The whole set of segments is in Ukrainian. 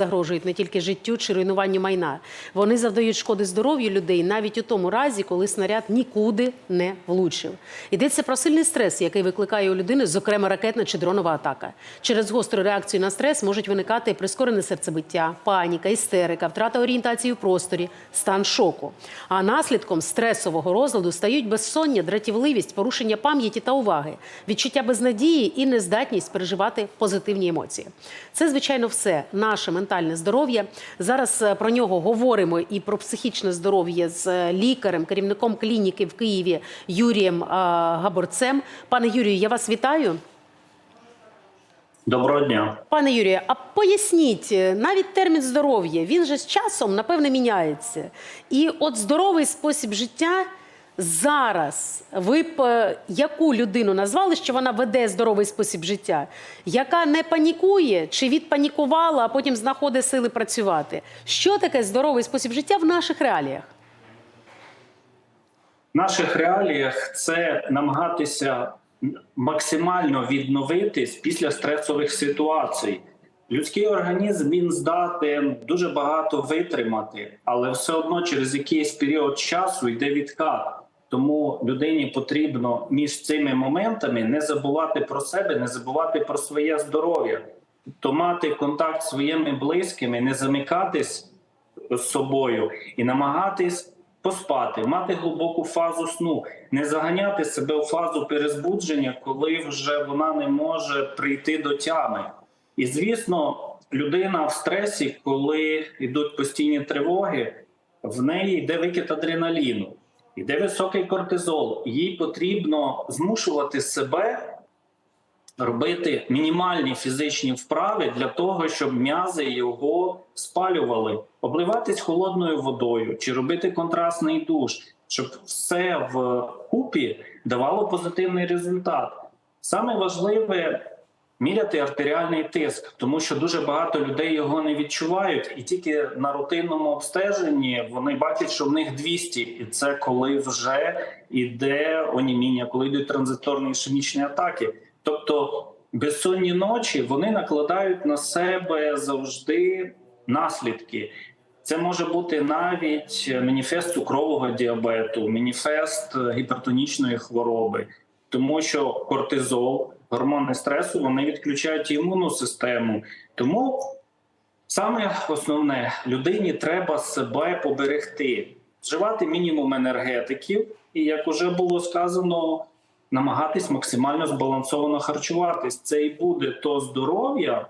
загрожують не тільки життю чи руйнуванню майна. Вони завдають шкоди здоров'ю людей навіть у тому разі, коли снаряд нікуди не влучив. Йдеться про сильний стрес, який викликає у людини, зокрема ракетна чи дронова атака. Через гостру реакцію на стрес можуть виникати прискорене серцебиття, паніка, істерика, втрата орієнтації в просторі, стан шоку. А наслідком стресового розладу стають безсоння, дратівливість, порушення пам'яті та уваги, відчуття безнадії і нездатність переживати позитивні емоції. Це, звичайно, все наше ментальне здоров'я. Зараз е, про нього говоримо і про психічне здоров'я з е, лікарем, керівником клініки в Києві Юрієм е, Габорцем. Пане Юрію, я вас вітаю. Доброго дня. Пане Юрію, а поясніть, навіть термін здоров'я, він же з часом, напевне, міняється. І от здоровий спосіб життя зараз, ви б яку людину назвали, що вона веде здоровий спосіб життя, яка не панікує чи відпанікувала, а потім знаходить сили працювати? Що таке здоровий спосіб життя в наших реаліях? В наших реаліях це намагатися максимально відновитись після стресових ситуацій. Людський організм він здатен дуже багато витримати, але все одно через якийсь період часу йде відкат. Тому людині потрібно між цими моментами не забувати про себе, не забувати про своє здоров'я, тобто мати контакт з своїми близькими, не замикатись з собою і намагатись поспати, мати глибоку фазу сну, не заганяти себе у фазу перезбудження, коли вже вона не може прийти до тями. І звісно, людина в стресі, коли йдуть постійні тривоги, в неї йде викид адреналіну, йде високий кортизол. Їй потрібно змушувати себе робити мінімальні фізичні вправи для того, щоб м'язи його спалювали, обливатись холодною водою чи робити контрастний душ, щоб все в купі давало позитивний результат. Саме важливе міряти артеріальний тиск, тому що дуже багато людей його не відчувають, і тільки на рутинному обстеженні вони бачать, що в них 200, і це коли вже йде оніміння, коли йдуть транзиторні ішемічні атаки. Тобто безсонні ночі вони накладають на себе завжди наслідки. Це може бути навіть маніфест цукрового діабету, маніфест гіпертонічної хвороби, тому що кортизол, гормони стресу, вони відключають імунну систему. Тому саме основне людині треба себе поберегти, вживати мінімум енергетиків, і як уже було сказано, намагатись максимально збалансовано харчуватись. Це і буде то здоров'я,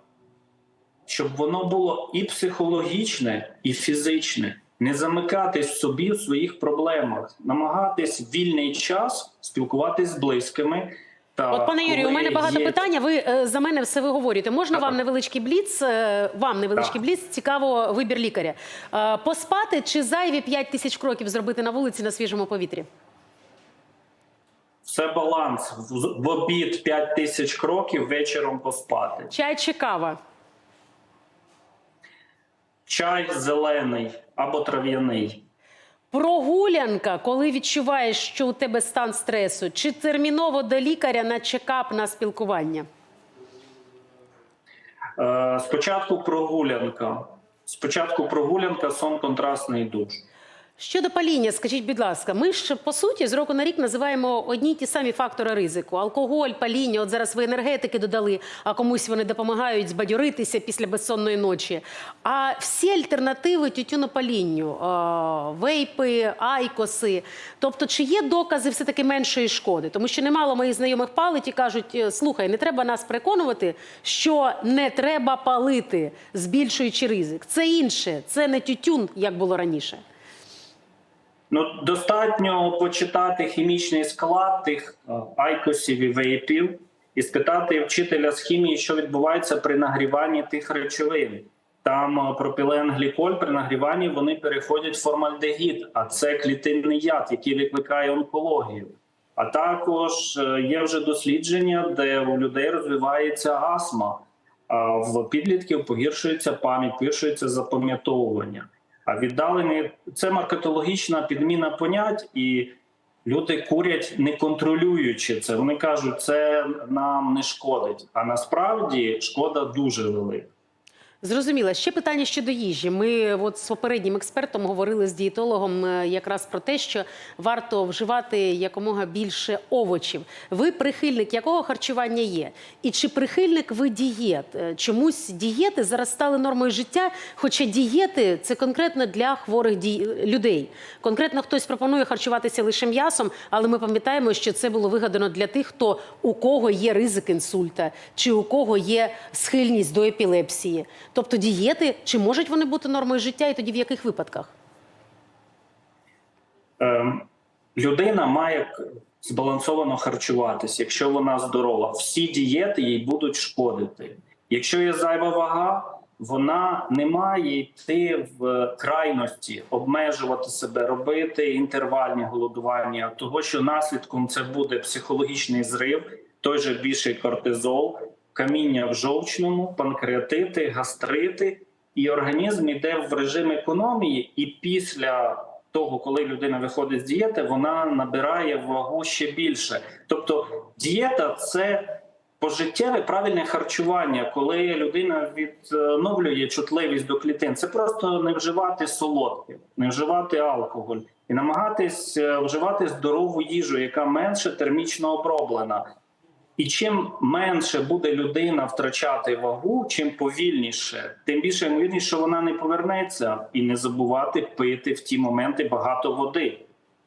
щоб воно було і психологічне, і фізичне. Не замикатись собі в своїх проблемах, намагатись в вільний час спілкуватись з близькими. От, пане Юрію, у мене багато є- питань. Ви е, за мене все виговорюєте. Можна Так. вам невеличкий бліц? е, Вам невеличкий Так. бліц. Цікаво вибір лікаря. Е, Поспати чи зайві 5 тисяч кроків зробити на вулиці на свіжому повітрі? Все баланс. В- В обід 5 тисяч кроків вечором поспати. Чай чи кава? Чай зелений або трав'яний. Прогулянка, коли відчуваєш, що у тебе стан стресу, чи терміново до лікаря на чекап на спілкування? Е, Спочатку прогулянка. Спочатку прогулянка, сон контрастний душ. Щодо паління, скажіть, будь ласка, ми ж по суті з року на рік називаємо одні й ті самі фактори ризику: алкоголь, паління. От зараз ви енергетики додали, а комусь вони допомагають збадьоритися після безсонної ночі. А всі альтернативи тютюнопалінню, вейпи, айкоси. Тобто, чи є докази все таки меншої шкоди? Тому що немало моїх знайомих палить і кажуть: «Е, слухай, не треба нас переконувати, що не треба палити, збільшуючи ризик. Це інше, це не тютюн, як було раніше. Ну, достатньо почитати хімічний склад тих е, айкосів і вейпів і спитати вчителя з хімії, що відбувається при нагріванні тих речовин. Там е, пропіленгліколь при нагріванні вони переходять в формальдегід, а це клітинний яд, який викликає онкологію. А також е, є вже дослідження, де у людей розвивається астма, а в підлітків погіршується пам'ять, погіршується запам'ятовування. А віддалені це маркетологічна підміна понять, і люди курять не контролюючи це. Вони кажуть, це нам не шкодить. А насправді шкода дуже велика. Зрозуміло. Ще питання щодо їжі. Ми от з попереднім експертом говорили з дієтологом е, якраз про те, що варто вживати якомога більше овочів. Ви прихильник якого харчування є? І чи прихильник ви дієт? Е, Чомусь дієти зараз стали нормою життя, хоча дієти це конкретно для хворих ді- людей. Конкретно хтось пропонує харчуватися лише м'ясом, але ми пам'ятаємо, що це було вигадано для тих, хто у кого є ризик інсульта, чи у кого є схильність до епілепсії. Тобто дієти, чи можуть вони бути нормою життя, і тоді в яких випадках? Ем, людина має збалансовано харчуватися, якщо вона здорова. Всі дієти їй будуть шкодити. Якщо є зайва вага, вона не має йти в крайності, обмежувати себе, робити інтервальні голодування, того що наслідком це буде психологічний зрив, той же більший кортизол, каміння в жовчному, панкреатити, гастрити, і організм йде в режим економії, і після того, коли людина виходить з дієти, вона набирає вагу ще більше. Тобто, дієта це пожиттєве правильне харчування, коли людина відновлює чутливість до клітин. Це просто не вживати солодке, не вживати алкоголь і намагатись е, вживати здорову їжу, яка менше термічно оброблена. І чим менше буде людина втрачати вагу, чим повільніше, тим більше ймовірність, що вона не повернеться і не забувати пити в ті моменти багато води.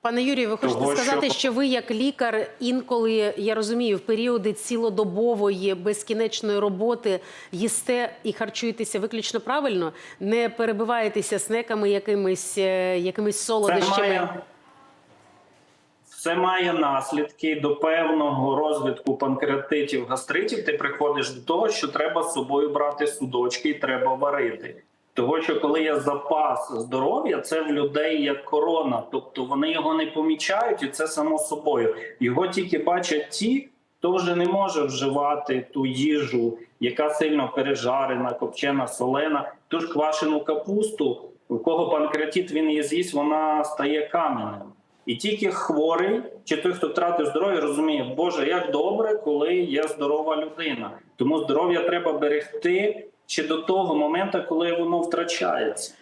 Пане Юрію, ви хочете Того, сказати, що- що ви як лікар інколи я розумію, в періоди цілодобової безкінечної роботи їсте і харчуєтеся виключно правильно, не перебиваєтеся снеками якимись, е, якимись Це має, це має наслідки до певного розвитку панкреатитів, гастритів. Ти приходиш до того, що треба з собою брати судочки і треба варити. Того, що коли є запас здоров'я, це в людей як корона, тобто вони його не помічають, і це само собою. Його тільки бачать ті, хто вже не може вживати ту їжу, яка сильно пережарена, копчена, солена, ту ж квашену капусту, у кого панкреатит він її з'їсть, вона стає каменем. І тільки хворий чи той, хто втратив здоров'я, розуміє, Боже, як добре, коли є здорова людина. Тому здоров'я треба берегти ще до того моменту, коли воно втрачається.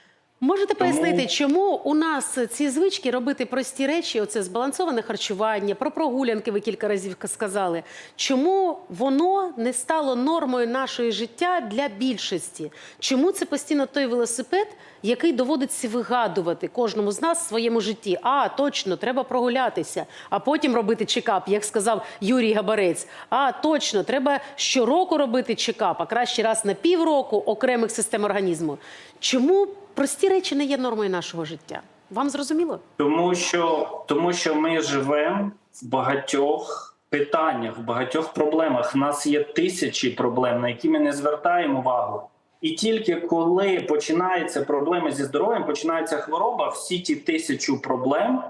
Можете Тому- пояснити, чому у нас ці звички робити прості речі, оце збалансоване харчування, про прогулянки ви кілька разів сказали. Чому воно не стало нормою нашої життя для більшості? Чому це постійно той велосипед, який доводиться вигадувати кожному з нас в своєму житті? А точно, треба прогулятися, а потім робити чекап, як сказав Юрій Габарець. А точно, треба щороку робити чекап, а краще раз на півроку окремих систем організму. Чому прості речі не є нормою нашого життя? Вам зрозуміло? Тому що, тому що ми живемо в багатьох питаннях, в багатьох проблемах. У нас є тисячі проблем, на які ми не звертаємо увагу. І тільки коли починаються проблеми зі здоров'ям, починається хвороба, всі ті тисячу проблем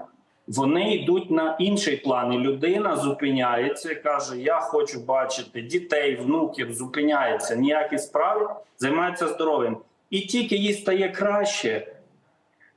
вони йдуть на інший план. І людина зупиняється і каже: Я хочу бачити дітей, внуків, зупиняється ніякі справи, займається здоров'ям. І тільки їй стає краще,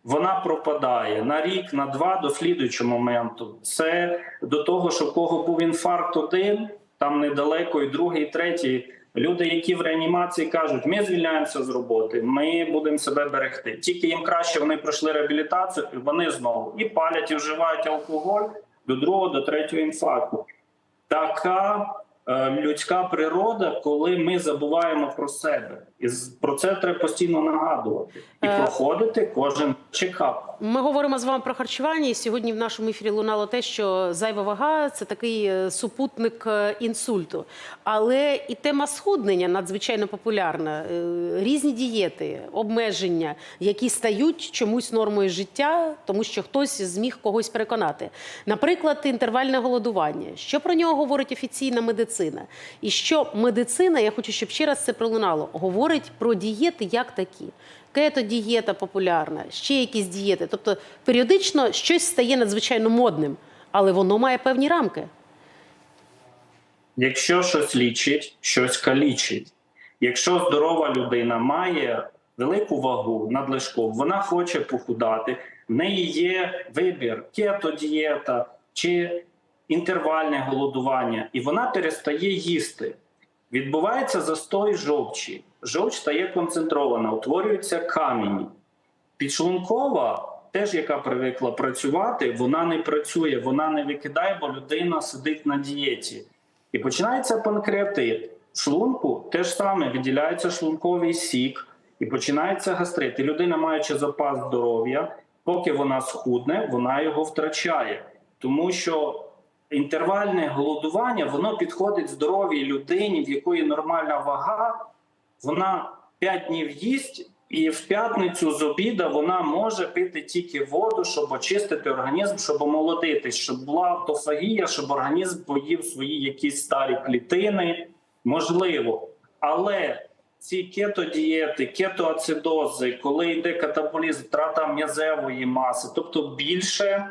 вона пропадає на рік, на два до слідуючого моменту. Це до того, що в кого був інфаркт один, там недалеко, і другий, і третій. Люди, які в реанімації кажуть, ми звільняємося з роботи, ми будемо себе берегти. Тільки їм краще вони пройшли реабілітацію, і вони знову і палять, і вживають алкоголь до другого, до третього інфаркту. Така е, людська природа, коли ми забуваємо про себе, і про це треба постійно нагадувати і Е. проходити кожен чекап. Ми говоримо з вами про харчування. І сьогодні в нашому ефірі лунало те, що зайва вага це такий е, супутник е, інсульту. Але і тема схуднення надзвичайно популярна. Різні дієти, обмеження, які стають чомусь нормою життя, тому що хтось зміг когось переконати. Наприклад, інтервальне голодування. Що про нього говорить офіційна медицина? І що медицина, я хочу, щоб ще раз це пролунало, говорить про дієти як такі. Кето-дієта популярна, ще якісь дієти. Тобто періодично щось стає надзвичайно модним, але воно має певні рамки. Якщо щось лічить, щось калічить. Якщо здорова людина має велику вагу надлишку, вона хоче похудати, в неї є вибір кето-дієта чи інтервальне голодування, і вона перестає їсти. Відбувається застой жовчі. Жовч стає концентрована, утворюється камінь. Підшлункова, теж яка привикла працювати, вона не працює, вона не викидає, бо людина сидить на дієті. І починається панкреатит. В шлунку теж саме виділяється шлунковий сік, і починається гастрит. І людина, маючи запас здоров'я, поки вона схудне, вона його втрачає. Тому що інтервальне голодування воно підходить здоровій людині, в якої нормальна вага, вона 5 днів їсть, і в п'ятницю з обіда вона може пити тільки воду, щоб очистити організм, щоб омолодитись, щоб була автофагія, щоб організм поїв свої якісь старі клітини. Можливо. Але ці кетодієти, кетоацидози, коли йде катаболізм, втрата м'язевої маси, тобто більше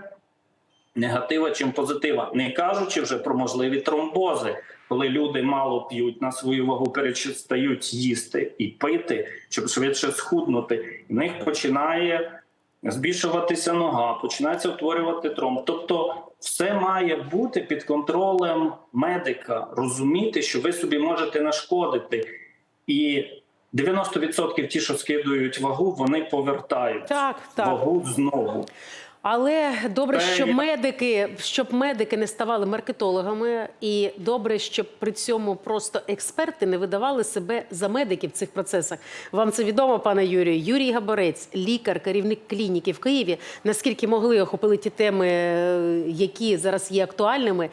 негатива, чим позитива, не кажучи вже про можливі тромбози, коли люди мало п'ють на свою вагу, перестають їсти і пити, щоб швидше схуднути, і в них починає збільшуватися нога, починається утворювати тромб. Тобто, все має бути під контролем медика, розуміти, що ви собі можете нашкодити, і 90% ті, що скидують вагу, вони повертають Так, так. вагу знову. Але добре, що щоб медики, щоб медики не ставали маркетологами, і добре, щоб при цьому просто експерти не видавали себе за медиків в цих процесах. Вам це відомо, пане Юрію. Юрій Габорець, лікар, керівник клініки в Києві. Наскільки могли охопили ті теми, е, які зараз є актуальними.